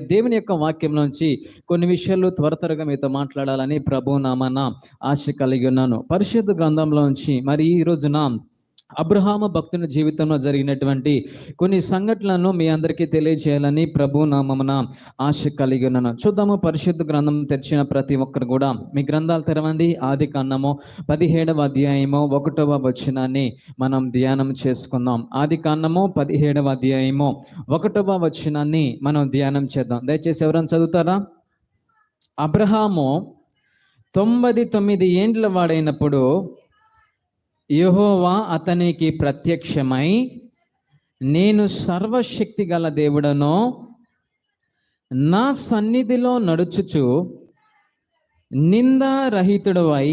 దేవుని యొక్క వాక్యంలోంచి కొన్ని విషయాలు త్వర త్వరగా మీతో మాట్లాడాలని ప్రభు నామన ఆశ కలిగి ఉన్నాను. పరిశుద్ధ గ్రంథంలోంచి మరి ఈ రోజున అబ్రహామ భక్తుని జీవితంలో జరిగినటువంటి కొన్ని సంఘటనలను మీ అందరికీ తెలియజేయాలని ప్రభు నామమున ఆశ కలిగి ఉన్నాను. చూద్దాము పరిశుద్ధ గ్రంథం తెరిచిన ప్రతి ఒక్కరు కూడా మీ గ్రంథాలు తెరవండి. ఆది కాండము పదిహేడవ అధ్యాయము ఒకటవ వచనాన్ని మనం ధ్యానం చేసుకుందాం. ఆది కాండము పదిహేడవ అధ్యాయము ఒకటవ వచనాన్ని మనం ధ్యానం చేద్దాం. దయచేసి ఎవరైనా చదువుతారా? అబ్రహాము తొంభై తొమ్మిది ఏండ్ల వాడైనప్పుడు యహోవా అతనికి ప్రత్యక్షమై నేను సర్వశక్తి గల దేవుడను నా సన్నిధిలో నడుచుచు నిందారహితుడవై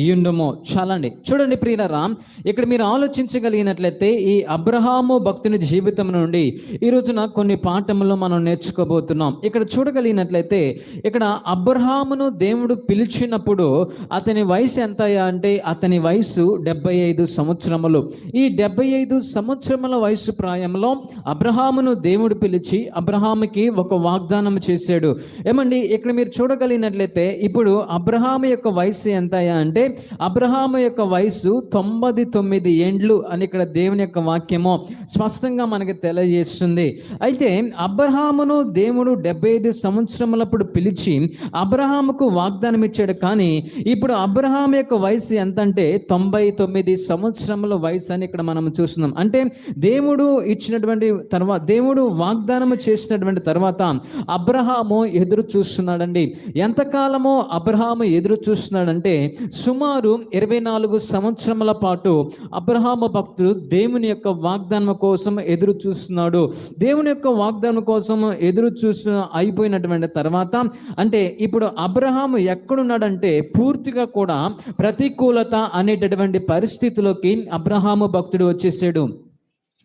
ఇయ్యుండమో చాలండి. చూడండి ప్రియులరా ఇక్కడ మీరు ఆలోచించగలిగినట్లయితే ఈ అబ్రహాము భక్తుని జీవితం నుండి ఈ రోజున కొన్ని పాఠములు మనం నేర్చుకోబోతున్నాం. ఇక్కడ చూడగలిగినట్లయితే ఇక్కడ అబ్రహామును దేవుడు పిలిచినప్పుడు అతని వయసు ఎంత అంటే అతని వయసు డెబ్బై ఐదు సంవత్సరములు. ఈ డెబ్బై ఐదు సంవత్సరముల వయసు ప్రాయంలో అబ్రహామును దేవుడు పిలిచి అబ్రహాముకి ఒక వాగ్దానం చేశాడు. ఏమండి ఇక్కడ మీరు చూడగలిగినట్లయితే ఇప్పుడు అబ్రహాము యొక్క వయసు ఎంత అంటే అబ్రహాము యొక్క వయసు తొంభై తొమ్మిది ఏండ్లు అని ఇక్కడ దేవుని యొక్క వాక్యము స్పష్టంగా మనకి తెలియజేస్తుంది. అయితే అబ్రహామును దేవుడు డెబ్బై ఐదు సంవత్సరములప్పుడు పిలిచి అబ్రహాముకు వాగ్దానం ఇచ్చాడు. కానీ ఇప్పుడు అబ్రహాం యొక్క వయసు ఎంత అంటే తొంభై తొమ్మిది సంవత్సరముల వయసు అని ఇక్కడ మనం చూస్తున్నాం. అంటే దేవుడు ఇచ్చినటువంటి తర్వాత దేవుడు వాగ్దానము చేసినటువంటి తర్వాత అబ్రహాము ఎదురు చూస్తున్నాడండి. ఎంతకాలమో అబ్రహాము ఎదురు చూస్తున్నాడంటే సుమారు ఇరవై నాలుగు సంవత్సరముల పాటు అబ్రహాము భక్తుడు దేవుని యొక్క వాగ్దానం కోసం ఎదురు చూస్తున్నాడు. దేవుని యొక్క వాగ్దానం కోసం ఎదురు చూస్తు అయిపోయినటువంటి తర్వాత అంటే ఇప్పుడు అబ్రహాము ఎక్కడున్నాడంటే పూర్తిగా కూడా ప్రతికూలత అనేటటువంటి పరిస్థితిలోకి అబ్రహాము భక్తుడు వచ్చేసాడు.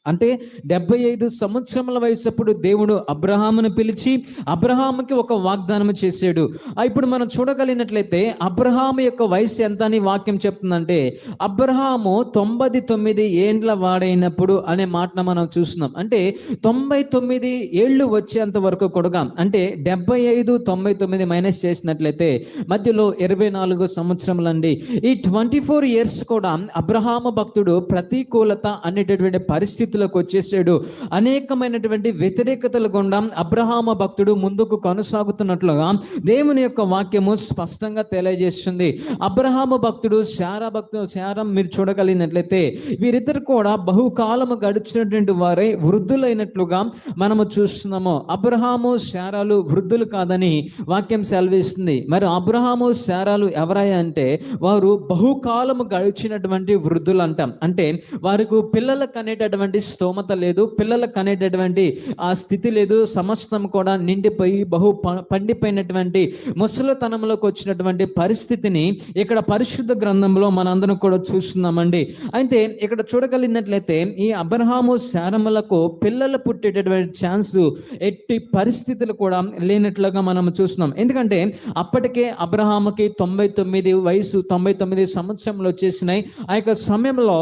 అంటే డెబ్బై ఐదు సంవత్సరముల వయసప్పుడు దేవుడు అబ్రహామును పిలిచి అబ్రహాముకి ఒక వాగ్దానం చేశాడు. ఇప్పుడు మనం చూడగలిగినట్లయితే అబ్రహాము యొక్క వయసు ఎంత అని వాక్యం చెప్తుందంటే అబ్రహాము తొంభై తొమ్మిది ఏండ్ల వాడైనప్పుడు అనే మాటను మనం చూస్తున్నాం. అంటే తొంభై తొమ్మిది ఏళ్ళు వచ్చేంత వరకు కొడగా. అంటే డెబ్బై ఐదు తొంభై తొమ్మిది మైనస్ చేసినట్లయితే మధ్యలో ఇరవై నాలుగు సంవత్సరములండి. ఈ ట్వంటీ ఫోర్ ఇయర్స్ కూడా అబ్రహాము భక్తుడు ప్రతికూలత అనేటటువంటి పరిస్థితి పరిస్థితులకు వచ్చేసాడు. అనేకమైనటువంటి వ్యతిరేకతల గుండా అబ్రహామ భక్తుడు ముందుకు కొనసాగుతున్నట్లుగా దేవుని యొక్క వాక్యము స్పష్టంగా తెలియజేస్తుంది. అబ్రహామ భక్తుడు శారా భక్తుడు శారం మీరు చూడగలిగినట్లయితే వీరిద్దరు కూడా బహుకాలము గడిచినటువంటి వారే వృద్ధులైనట్లుగా మనము చూస్తున్నాము. అబ్రహాము శారాలు వృద్ధులు కాదని వాక్యం సెలవిస్తుంది. మరి అబ్రహాము శారాలు ఎవరయ్యా అంటే వారు బహుకాలము గడిచినటువంటి వృద్ధులు అంటాం అంటే వారికి పిల్లలకు అనేటటువంటి స్తోమత లేదు పిల్లలకు అనేటటువంటి ఆ స్థితి లేదు సమస్తం కూడా నిండిపోయి బహు పండిపోయినటువంటి ముసలితనంలోకి వచ్చినటువంటి పరిస్థితిని ఇక్కడ పరిశుద్ధ గ్రంథంలో మనందరం కూడా చూస్తున్నామండి. అయితే ఇక్కడ చూడగలిగినట్లయితే ఈ అబ్రహాము శారములకు పిల్లలు పుట్టేటటువంటి ఛాన్స్ ఎట్టి పరిస్థితులు కూడా లేనట్లుగా మనం చూస్తున్నాం. ఎందుకంటే అప్పటికే అబ్రహాముకి తొంభై తొమ్మిది వయసు తొంభై తొమ్మిది సంవత్సరంలో వచ్చేసినాయి. ఆ యొక్క సమయంలో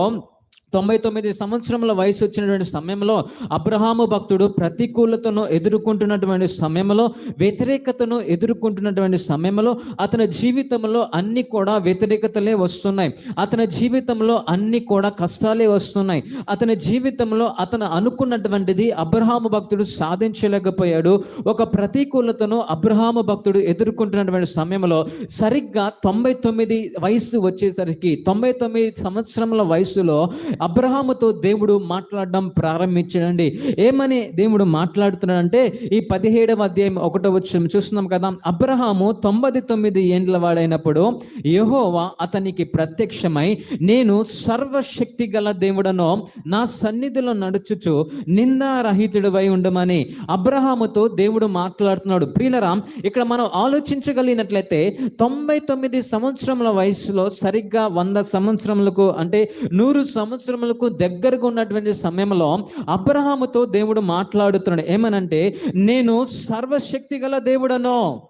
తొంభై తొమ్మిది సంవత్సరముల వయసు వచ్చినటువంటి సమయంలో అబ్రహాము భక్తుడు ప్రతికూలతను ఎదుర్కొంటున్నటువంటి సమయంలో వ్యతిరేకతను ఎదుర్కొంటున్నటువంటి సమయంలో అతని జీవితంలో అన్ని కూడా వ్యతిరేకతలే వస్తున్నాయి. అతని జీవితంలో అన్ని కూడా కష్టాలే వస్తున్నాయి. అతని జీవితంలో అతను అనుకున్నటువంటిది అబ్రహాము భక్తుడు సాధించలేకపోయాడు. ఒక ప్రతికూలతను అబ్రహాము భక్తుడు ఎదుర్కొంటున్నటువంటి సమయంలో సరిగ్గా తొంభై తొమ్మిది వయసు వచ్చేసరికి తొంభై తొమ్మిది సంవత్సరముల వయసులో అబ్రహాముతో దేవుడు మాట్లాడడం ప్రారంభించాడండి. ఏమని దేవుడు మాట్లాడుతున్నాడంటే ఈ పదిహేడవ అధ్యాయం ఒకటో వచ్చిన చూస్తున్నాం కదా. అబ్రహాము తొంభై తొమ్మిది ఏండ్ల వాడైనప్పుడు యెహోవా అతనికి ప్రత్యక్షమై నేను సర్వశక్తి గల దేవుడను నా సన్నిధిలో నడుచుచు నిందారహితుడివై ఉండమని అబ్రహాముతో దేవుడు మాట్లాడుతున్నాడు. ప్రియులరా ఇక్కడ మనం ఆలోచించగలిగినట్లయితే తొంభై తొమ్మిది సంవత్సరముల వయసులో సరిగ్గా వంద సంవత్సరములకు అంటే నూరు సంవత్సరం సంవత్సరములకు దగ్గరగా ఉన్నటువంటి సమయంలో అబ్రహాముతో దేవుడు మాట్లాడుతున్నాడు. ఏమనంటే నేను సర్వశక్తి గల దేవుడను.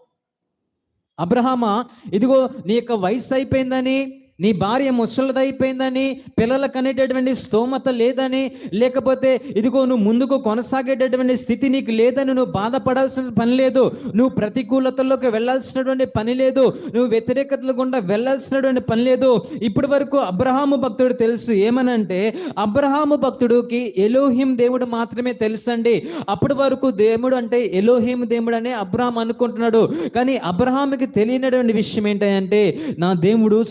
అబ్రహామా ఇదిగో నీ యొక్క వయసు అయిపోయిందని నీ భార్య ముసలిదైపోయిందని పిల్లలకు అనేటటువంటి స్తోమత లేదని లేకపోతే ఇదిగో నువ్వు ముందుకు కొనసాగేటటువంటి స్థితి నీకు లేదని నువ్వు బాధపడాల్సిన పని లేదు. నువ్వు ప్రతికూలతల్లోకి వెళ్ళాల్సినటువంటి పని లేదు. నువ్వు వ్యతిరేకతల గుండా వెళ్ళాల్సినటువంటి పని లేదు. ఇప్పటి వరకు అబ్రహాము భక్తుడు తెలుసు ఏమనంటే అబ్రహాము భక్తుడికి ఎలోహిం దేవుడు మాత్రమే తెలుసండి. అప్పటి వరకు దేవుడు అంటే ఎలోహిం దేవుడు అనే అబ్రహాం అనుకుంటున్నాడు. కానీ అబ్రహాముకి తెలియనటువంటి విషయం ఏంటంటే నా దేవుడు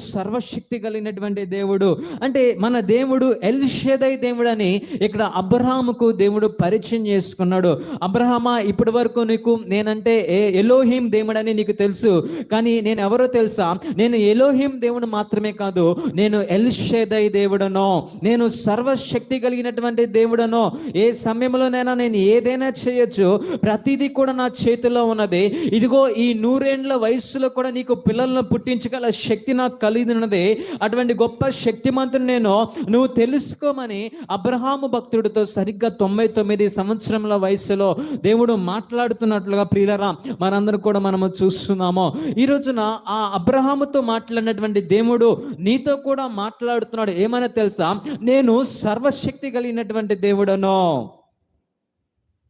సర్వశక్తి కలిగినటువంటి దేవుడు. అంటే మన దేవుడు ఎల్షేదై దేవుడు అని ఇక్కడ అబ్రహాముకు దేవుడు పరిచయం చేసుకున్నాడు. అబ్రహామా ఇప్పటి వరకు నీకు నేనంటే ఏ ఎలోహిం దేవుడని నీకు తెలుసు. కానీ నేను ఎవరో తెలుసా? నేను ఎలోహిం దేవుడు మాత్రమే కాదు నేను ఎల్షేదై దేవుడనో నేను సర్వశక్తి కలిగినటువంటి దేవుడనో ఏ సమయంలోనైనా నేను ఏదైనా చేయొచ్చు ప్రతిదీ కూడా నా చేతిలో ఉన్నది. ఇదిగో ఈ నూరేండ్ల వయస్సులో కూడా నీకు పిల్లలను పుట్టించగల శక్తి నాకు కలిగి ఉన్నది అటువంటి గొప్ప శక్తిమంతుని నేను నువ్వు తెలుసుకోమని అబ్రహాము భక్తుడితో సరిగ్గా తొంభై తొమ్మిది సంవత్సరముల వయసులో దేవుడు మాట్లాడుతున్నట్లుగా ప్రియులరా మనందరం కూడా మనము చూస్తున్నాము. ఈ రోజున ఆ అబ్రహాముతో మాట్లాడినటువంటి దేవుడు నీతో కూడా మాట్లాడుతున్నాడు. ఏమైనా తెలుసా? నేను సర్వశక్తి కలిగినటువంటి దేవుడను.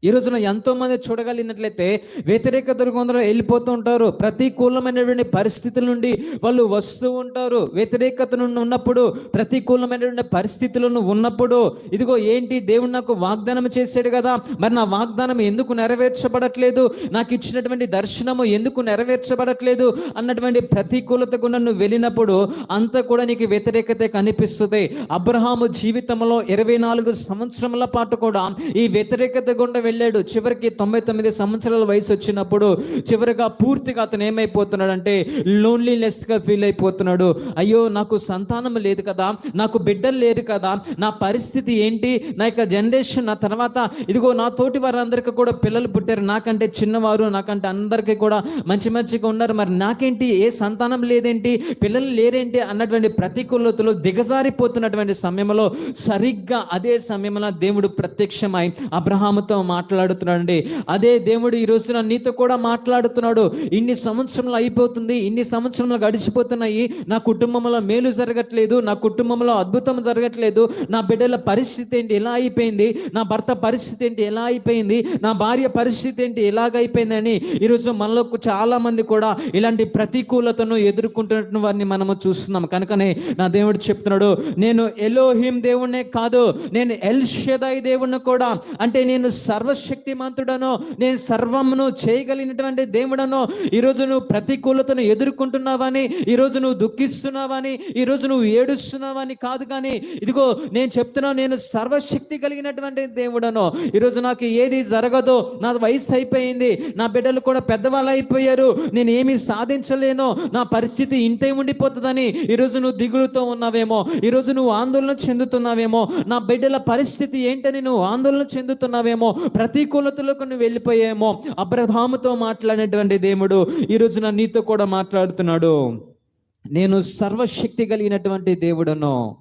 ఈ రోజున ఎంతో మంది చూడగలిగినట్లయితే వ్యతిరేక కొందరు వెళ్ళిపోతూ ఉంటారు. ప్రతికూలమైనటువంటి పరిస్థితుల నుండి వాళ్ళు వస్తూ ఉంటారు. వ్యతిరేకత నుండి ఉన్నప్పుడు ప్రతికూలమైనటువంటి పరిస్థితులను ఉన్నప్పుడు ఇదిగో ఏంటి దేవుడు నాకు వాగ్దానం చేశాడు కదా మరి నా వాగ్దానం ఎందుకు నెరవేర్చబడట్లేదు? నాకు ఇచ్చినటువంటి దర్శనము ఎందుకు నెరవేర్చబడట్లేదు? అన్నటువంటి ప్రతికూలత గుండా నువ్వు వెళ్ళినప్పుడు అంతా కూడా నీకు వ్యతిరేకత కనిపిస్తుంది. అబ్రహాము జీవితంలో ఇరవై నాలుగు సంవత్సరముల పాటు కూడా ఈ వ్యతిరేకత గుండా వెళ్ళాడు. చివరికి తొంభై తొమ్మిది సంవత్సరాల వయసు వచ్చినప్పుడు చివరిగా పూర్తిగా అతను ఏమైపోతున్నాడు అంటే లోన్లీనెస్గా ఫీల్ అయిపోతున్నాడు. అయ్యో నాకు సంతానం లేదు కదా నాకు బిడ్డలు లేరు కదా నా పరిస్థితి ఏంటి? నా యొక్క జనరేషన్ నా తర్వాత ఇదిగో నా తోటి వారందరికీ కూడా పిల్లలు పుట్టారు. నాకంటే చిన్నవారు నాకంటే అందరికీ కూడా మంచి మంచిగా ఉన్నారు. మరి నాకేంటి? ఏ సంతానం లేదేంటి? పిల్లలు లేరేంటి? అన్నటువంటి ప్రతికూలతలు దిగజారిపోతున్నటువంటి సమయంలో సరిగ్గా అదే సమయంలో దేవుడు ప్రత్యక్షమై అబ్రహాముతో మాట్లాడుతున్నాడండి. అదే దేవుడు ఈ రోజున నీతో కూడా మాట్లాడుతున్నాడు. ఇన్ని సంవత్సరంలో అయిపోతుంది ఇన్ని సంవత్సరంలో గడిచిపోతున్నాయి. నా కుటుంబంలో మేలు జరగట్లేదు నా కుటుంబంలో అద్భుతం జరగట్లేదు. నా బిడ్డల పరిస్థితి ఏంటి ఎలా అయిపోయింది? నా భర్త పరిస్థితి ఏంటి ఎలా అయిపోయింది? నా భార్య పరిస్థితి ఏంటి ఎలాగైపోయిందని ఈరోజు మనలో చాలా మంది కూడా ఇలాంటి ప్రతికూలతను ఎదుర్కొంటున్న వారిని మనము చూస్తున్నాం. కనుకనే నా దేవుడు చెప్తున్నాడు నేను ఎలోహిం దేవుణ్ణే కాదు నేను ఎల్ షెదాయి దేవుణ్ణి కూడా. అంటే నేను సర్వశక్తిమంతుడను నేను సర్వమును చేయగలిగినటువంటి దేవుడను ఈరోజు నువ్వు ప్రతికూలతను ఎదుర్కొంటున్నావని ఈరోజు నువ్వు దుఃఖిస్తున్నావని ఈరోజు నువ్వు ఏడుస్తున్నావని కాదు కానీ ఇదిగో నేను చెప్తున్నా నేను సర్వశక్తి కలిగినటువంటి దేవుడను ఈరోజు నాకు ఏది జరగదు నా వయసు అయిపోయింది నా బిడ్డలు కూడా పెద్దవాళ్ళు అయిపోయారు నేను ఏమీ సాధించలేను నా పరిస్థితి ఇంతే ఉండిపోతుందని ఈరోజు నువ్వు దిగులుతో ఉన్నావేమో ఈరోజు నువ్వు ఆందోళన చెందుతున్నావేమో నా బిడ్డల పరిస్థితి ఏంటని నువ్వు ఆందోళన చెందుతున్నావేమో ప్రతికూలతలకు నువ్వు వెళ్ళిపోయేమో. అబ్రహాముతో మాట్లాడినటువంటి దేవుడు ఈ రోజున నీతో కూడా మాట్లాడుతున్నాడు. నేను సర్వశక్తి కలిగినటువంటి దేవుడను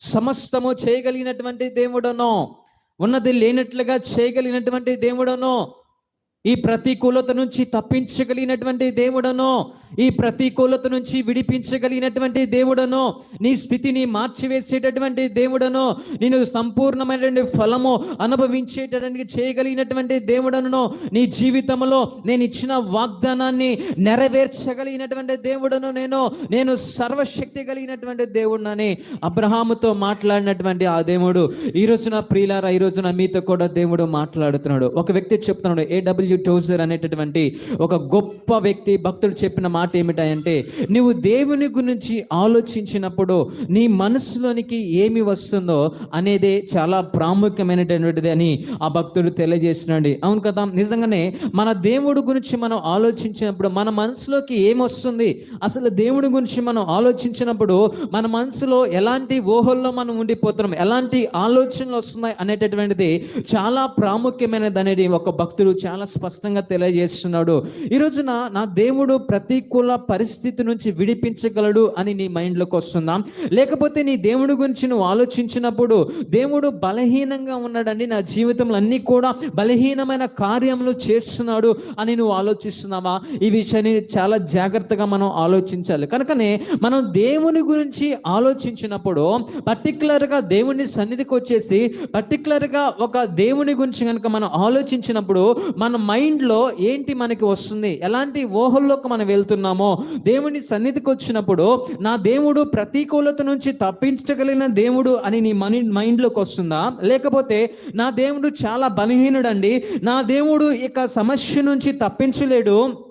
సమస్తము చేయగలిగినటువంటి దేవుడను ఉన్నది లేనట్లుగా చేయగలిగినటువంటి దేవుడను ఈ ప్రతికూలత నుంచి తప్పించగలిగినటువంటి దేవుడను ఈ ప్రతికూలత నుంచి విడిపించగలిగినటువంటి దేవుడను నీ స్థితిని మార్చివేసేటటువంటి దేవుడను నేను సంపూర్ణమైనటువంటి ఫలము అనుభవించేటటువంటి చేయగలిగినటువంటి దేవుడను నీ జీవితంలో నేను ఇచ్చిన వాగ్దానాన్ని నెరవేర్చగలిగినటువంటి దేవుడను నేను నేను సర్వశక్తి కలిగినటువంటి దేవుడినని అబ్రహాముతో మాట్లాడినటువంటి ఆ దేవుడు. ఈ రోజున ప్రియులారా ఈ రోజున మీతో కూడా దేవుడు మాట్లాడుతున్నాడు. ఒక వ్యక్తి చెప్తున్నాడు ఏడబ్ల్యూ టోజర్ అనేటటువంటి ఒక గొప్ప వ్యక్తి భక్తుడు చెప్పిన మాట ఏమిటంటే నువ్వు దేవుని గురించి ఆలోచించినప్పుడు నీ మనసులోనికి ఏమి వస్తుందో అనేదే చాలా ప్రాముఖ్యమైనటువంటిది అని ఆ భక్తుడు తెలియజేసినాడు అవును కదా? నిజంగానే మన దేవుడు గురించి మనం ఆలోచించినప్పుడు మన మనసులోకి ఏమొస్తుంది అసలు దేవుడి గురించి మనం ఆలోచించినప్పుడు మన మనసులో ఎలాంటి ఊహల్లో మనం ఉండిపోతున్నాం? ఎలాంటి ఆలోచనలు వస్తున్నాయి అనేటటువంటిది చాలా ప్రాముఖ్యమైనది అనేది ఒక భక్తుడు చాలా స్పష్టంగా తెలియజేస్తున్నాడు. ఈ రోజున నా దేవుడు ప్రతికూల పరిస్థితి నుంచి విడిపించగలడు అని నీ మైండ్లోకి వస్తుందా? లేకపోతే నీ దేవుడి గురించి నువ్వు ఆలోచించినప్పుడు దేవుడు బలహీనంగా ఉన్నాడండి నా జీవితంలో అన్నీ కూడా బలహీనమైన కార్యములు చేస్తున్నాడు అని నువ్వు ఆలోచిస్తున్నావా? ఈ విషయాన్ని చాలా జాగ్రత్తగా మనం ఆలోచించాలి. కనుకనే మనం దేవుని గురించి ఆలోచించినప్పుడు పర్టికులర్గా దేవుని సన్నిధికి వచ్చేసి పర్టికులర్గా ఒక దేవుని గురించి కనుక మనం ఆలోచించినప్పుడు మన మైండ్లో ఏంటి మనకి వస్తుంది? ఎలాంటి ఊహల్లోకి మనం వెళ్తున్నామో? దేవుని సన్నిధికి వచ్చినప్పుడు నా దేవుడు ప్రతికూలత నుంచి తప్పించగలిగిన దేవుడు అని నీ మని మైండ్లోకి వస్తుందా? లేకపోతే నా దేవుడు చాలా బలహీనుడండి. నా దేవుడు ఇక సమస్య నుంచి తప్పించలేడు.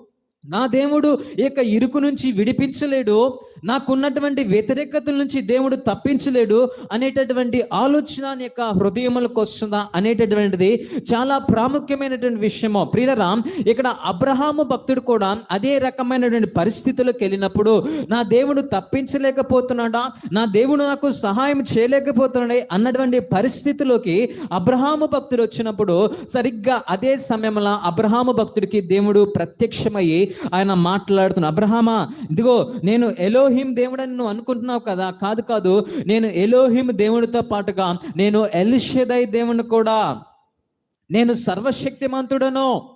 నా దేవుడు ఈ ఇరుకు నుంచి విడిపించలేడు. నాకున్నటువంటి వ్యతిరేకతల నుంచి దేవుడు తప్పించలేడు అనేటటువంటి ఆలోచన నీ యొక్క హృదయములకు వస్తుందా అనేటటువంటిది చాలా ప్రాముఖ్యమైనటువంటి విషయము. ప్రియరామ్ ఇక్కడ అబ్రహాము భక్తుడు కూడా అదే రకమైనటువంటి పరిస్థితులకు వెళ్ళినప్పుడు నా దేవుడు తప్పించలేకపోతున్నాడా? నా దేవుడు నాకు సహాయం చేయలేకపోతున్నాడే అన్నటువంటి పరిస్థితిలోకి అబ్రహాము భక్తుడు వచ్చినప్పుడు సరిగ్గా అదే సమయంలో అబ్రహాము భక్తుడికి దేవుడు ప్రత్యక్షమయ్యి ఆయన మాట్లాడుతున్నాడు. అబ్రహామా ఇదిగో నేను ఎలోహి దేవుడని నువ్వు అనుకుంటున్నావు కదా? కాదు కాదు. నేను ఎలోహిం దేవుడితో పాటుగా నేను ఎల్షదై దేవుని కూడా. నేను సర్వశక్తిమంతుడను.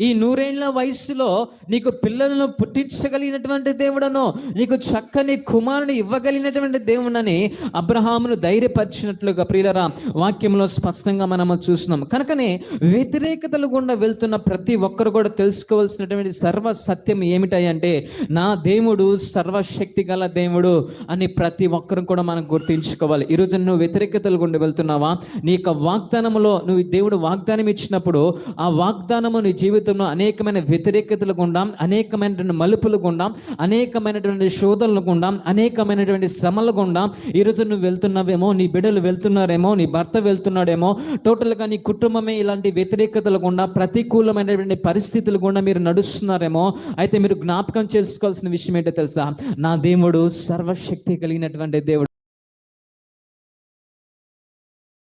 ఈ నూరేళ్ళ వయసులో నీకు పిల్లలను పుట్టించగలిగినటువంటి దేవుడను నీకు చక్కని కుమారుని ఇవ్వగలిగినటువంటి దేవుడని అబ్రహామును ధైర్యపరిచినట్లుగా ప్రియులరా వాక్యంలో స్పష్టంగా మనము చూస్తున్నాం. కనుకనే వ్యతిరేకతలు గుండా వెళ్తున్న ప్రతి ఒక్కరు కూడా తెలుసుకోవాల్సినటువంటి సర్వ సత్యం ఏమిటంటే నా దేవుడు సర్వశక్తి గల దేవుడు అని ప్రతి ఒక్కరు కూడా మనం గుర్తించుకోవాలి. ఈరోజు నువ్వు వ్యతిరేకతలు గుండా వెళ్తున్నావా? నీ యొక్క వాగ్దానములో నువ్వు దేవుడు వాగ్దానం ఇచ్చినప్పుడు ఆ వాగ్దానము నీ జీవితంలో అనేకమైన వ్యతిరేకతలు గుండా అనేకమైనటువంటి మలుపులు గుండా అనేకమైనటువంటి శోధనలు గుండా అనేకమైనటువంటి శ్రమలు గుండా ఈరోజు నువ్వు వెళ్తున్నావేమో నీ బిడ్డలు వెళ్తున్నారేమో నీ భర్త వెళ్తున్నాడేమో టోటల్గా నీ కుటుంబమే ఇలాంటి వ్యతిరేకతలు గుండా ప్రతికూలమైనటువంటి పరిస్థితులు గుండా మీరు నడుస్తున్నారేమో. అయితే మీరు జ్ఞాపకం చేసుకోవాల్సిన విషయం ఏంటో తెలుసా? నా దేవుడు సర్వశక్తి కలిగినటువంటి దేవుడు.